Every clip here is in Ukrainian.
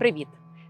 Привіт!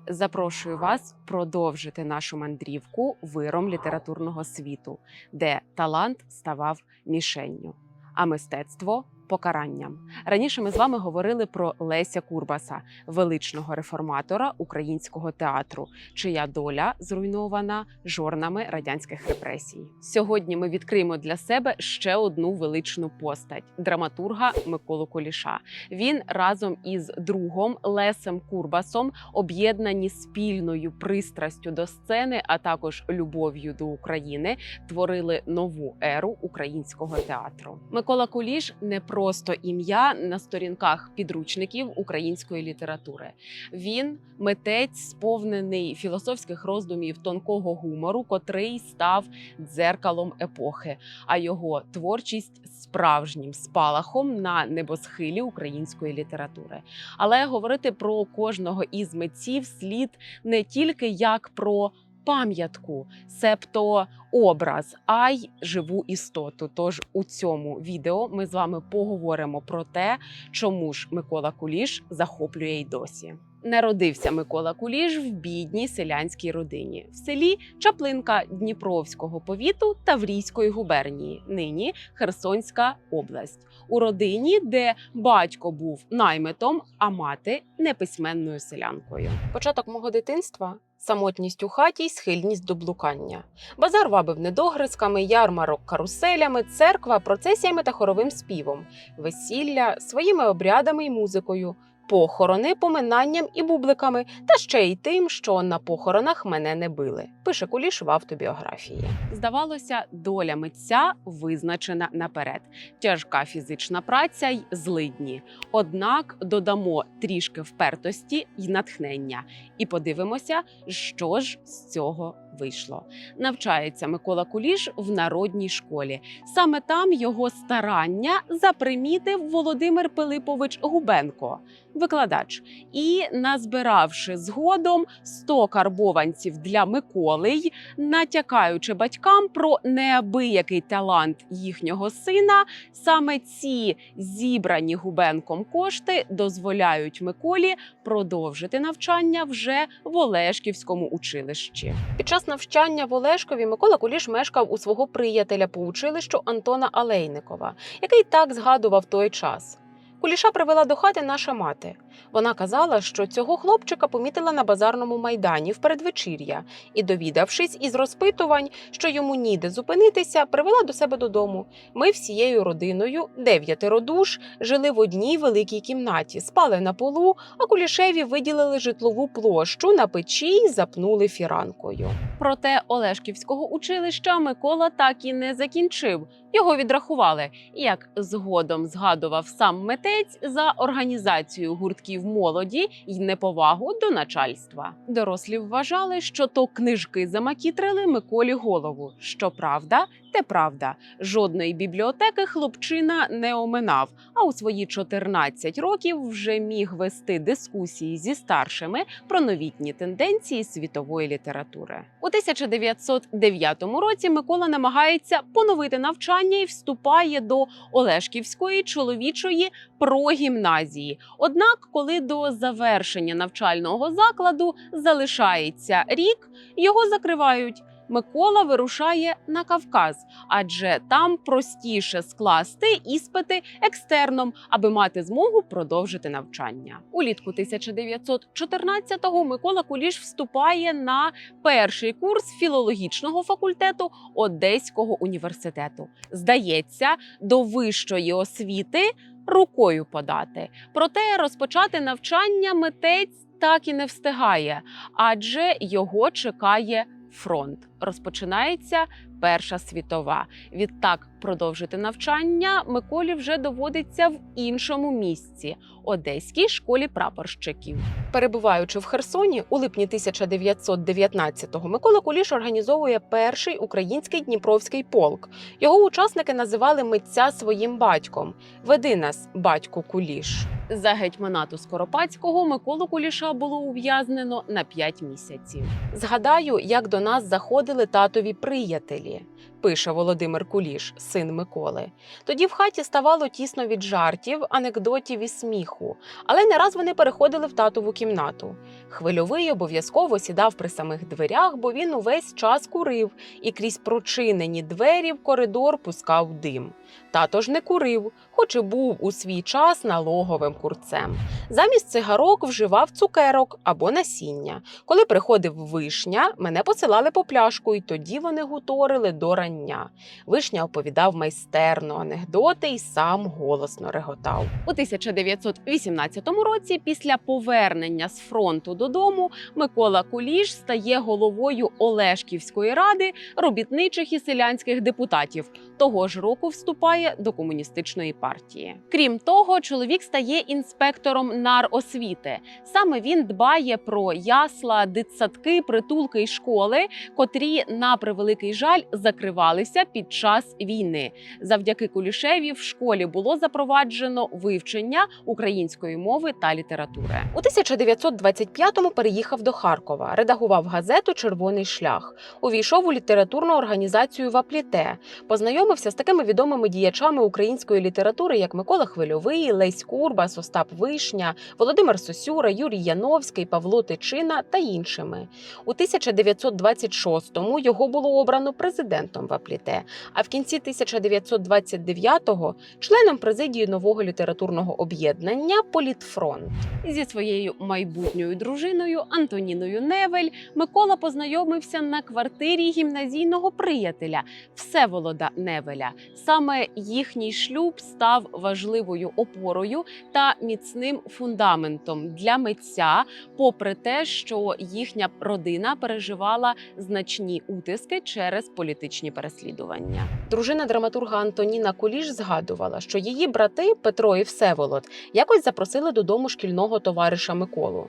Запрошую вас продовжити нашу мандрівку виром літературного світу, де талант ставав мішенню, а мистецтво покаранням. Раніше ми з вами говорили про Леся Курбаса, величного реформатора українського театру, чия доля зруйнована жорнами радянських репресій. Сьогодні ми відкриємо для себе ще одну величну постать драматурга Миколу Куліша. Він разом із другом Лесем Курбасом об'єднані спільною пристрастю до сцени, а також любов'ю до України, творили нову еру українського театру. Микола Куліш не просто ім'я на сторінках підручників української літератури. Він митець, сповнений філософських роздумів тонкого гумору, котрий став дзеркалом епохи, а його творчість справжнім спалахом на небосхилі української літератури. Але говорити про кожного із митців слід не тільки як про пам'ятку, себто образ, а й живу істоту. Тож у цьому відео ми з вами поговоримо про те, чому ж Микола Куліш захоплює й досі. Народився Микола Куліш в бідній селянській родині в селі Чаплинка Дніпровського повіту Таврійської губернії, нині Херсонська область, у родині, де батько був наймитом, а мати неписьменною селянкою. Початок мого дитинства самотність у хаті й схильність до блукання. Базар вабив недогризками, ярмарок каруселями, церква процесіями та хоровим співом, весілля своїми обрядами й музикою. Похорони поминанням і бубликами, та ще й тим, що на похоронах мене не били. Пише Куліш в автобіографії. Здавалося, доля митця визначена наперед. Тяжка фізична праця й злидні. Однак додамо трішки впертості й натхнення, і подивимося, що ж з цього вийшло. Навчається Микола Куліш в народній школі. Саме там його старання запримітив Володимир Пилипович Губенко, викладач. І назбиравши згодом 100 карбованців для Миколи, й натякаючи батькам про неабиякий талант їхнього сина, саме ці зібрані Губенком кошти дозволяють Миколі продовжити навчання вже в Олешківському училищі. Під час навчання в Олешкові Микола Куліш мешкав у свого приятеля по училищу Антона Алейникова, який так згадував той час. Куліша привела до хати наша мати. Вона казала, що цього хлопчика помітила на базарному майдані в передвечір'я і, довідавшись із розпитувань, що йому ніде зупинитися, привела до себе додому. Ми всією родиною, дев'ятеро душ, жили в одній великій кімнаті, спали на полу, а кулішеві виділили житлову площу на печі й запнули фіранкою. Проте Олешківського училища Микола так і не закінчив. Його відрахували, як згодом згадував сам митець за організацію гуртків молоді й неповагу до начальства. Дорослі вважали, що то книжки замакітрили Миколі голову. Що правда, те правда. Жодної бібліотеки хлопчина не оминав, а у свої 14 років вже міг вести дискусії зі старшими про новітні тенденції світової літератури. У 1909 році Микола намагається поновити навчання і вступає до Олешківської чоловічої прогімназії. Однак, коли до завершення навчального закладу залишається рік, його закривають. Микола вирушає на Кавказ, адже там простіше скласти іспити екстерном, аби мати змогу продовжити навчання. Улітку 1914-го Микола Куліш вступає на перший курс філологічного факультету Одеського університету. Здається, до вищої освіти рукою подати. Проте розпочати навчання митець так і не встигає, адже його чекає фронт. Розпочинається Перша світова. Відтак продовжити навчання Миколі вже доводиться в іншому місці Одеській школі прапорщиків. Перебуваючи в Херсоні у липні 1919-го, Микола Куліш організовує перший український Дніпровський полк. Його учасники називали митця своїм батьком. Веди нас, батько Куліш. За гетьманату Скоропадського Миколу Куліша було ув'язнено на 5 місяців. Згадаю, як до нас заходили татові приятелі. Пише Володимир Куліш, син Миколи. Тоді в хаті ставало тісно від жартів, анекдотів і сміху, але не раз вони переходили в татову кімнату. Хвильовий обов'язково сідав при самих дверях, бо він увесь час курив і крізь прочинені двері в коридор пускав дим. Тато ж не курив, хоч і був у свій час налоговим курцем. Замість цигарок вживав цукерок або насіння. Коли приходив вишня, мене посилали по пляшку, і тоді вони гуторили до рання. Вишня оповідав майстерно анекдоти і сам голосно реготав. У 1918 році, після повернення з фронту додому, Микола Куліш стає головою Олешківської ради робітничих і селянських депутатів. Того ж року вступає до комуністичної партії. Крім того, чоловік стає інспектором наросвіти. Саме він дбає про ясла, дитсадки, притулки й школи, котрі на превеликий жаль закривалися під час війни. Завдяки Кулішеві в школі було запроваджено вивчення української мови та літератури. У 1925-му переїхав до Харкова, редагував газету Червоний шлях. Увійшов у літературну організацію Вапліте, познайомився з такими відомими діячами української літератури, як Микола Хвильовий, Лесь Курбас, Остап Вишня, Володимир Сосюра, Юрій Яновський, Павло Тичина та іншими. У 1926-му його було обрано президентом Вапліте, а в кінці 1929-го членом президії нового літературного об'єднання Політфронт. Зі своєю майбутньою дружиною Антоніною Невель Микола познайомився на квартирі гімназійного приятеля Всеволода Невеля. Саме їхній шлюб став важливою опорою та міцним фундаментом для митця, попри те, що їхня родина переживала значні утиски через політичні переслідування. Дружина драматурга Антоніна Куліш згадувала, що її брати Петро і Всеволод якось запросили додому шкільного товариша Миколу.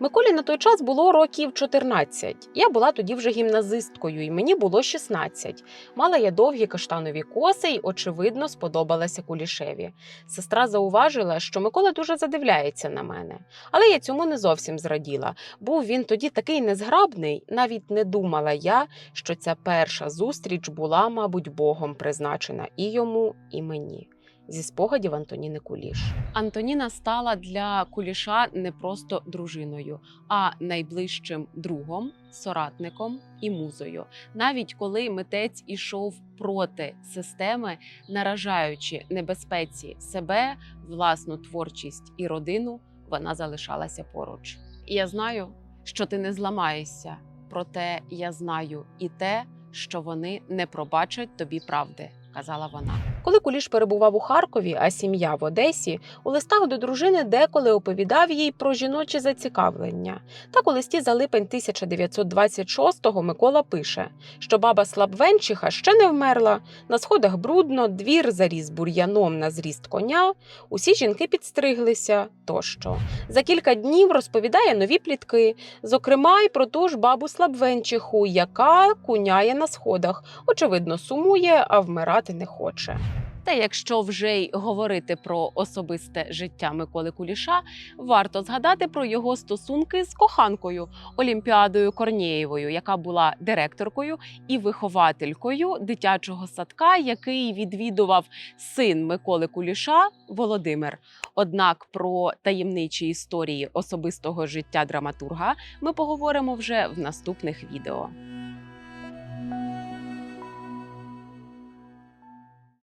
Миколі на той час було років 14. Я була тоді вже гімназисткою, і мені було 16. Мала я довгі каштанові коси й, очевидно, сподобалася кулішеві. Сестра зауважила, що Микола дуже задивляється на мене. Але я цьому не зовсім зраділа. Був він тоді такий незграбний, навіть не думала я, що ця перша зустріч була, мабуть, Богом призначена і йому, і мені. Зі спогадів Антоніни Куліш. Антоніна стала для Куліша не просто дружиною, а найближчим другом, соратником і музою. Навіть коли митець ішов проти системи, наражаючи небезпеці себе, власну творчість і родину, вона залишалася поруч. Я знаю, що ти не зламаєшся, проте я знаю і те, що вони не пробачать тобі правди. Казала вона, коли Куліш перебував у Харкові, а сім'я в Одесі, у листах до дружини деколи оповідав їй про жіночі зацікавлення. Так у листі за липень 1926-го Микола пише, що баба Слабвенчиха ще не вмерла, на сходах брудно, двір заріс бур'яном на зріст коня, усі жінки підстриглися тощо. За кілька днів розповідає нові плітки, зокрема й про ту ж бабу Слабвенчиху, яка куняє на сходах, очевидно, сумує, а вмирати не хоче. Та якщо вже й говорити про особисте життя Миколи Куліша, варто згадати про його стосунки з коханкою Олімпіадою Корнієвою, яка була директоркою і вихователькою дитячого садка, який відвідував син Миколи Куліша Володимир. Однак про таємничі історії особистого життя драматурга ми поговоримо вже в наступних відео.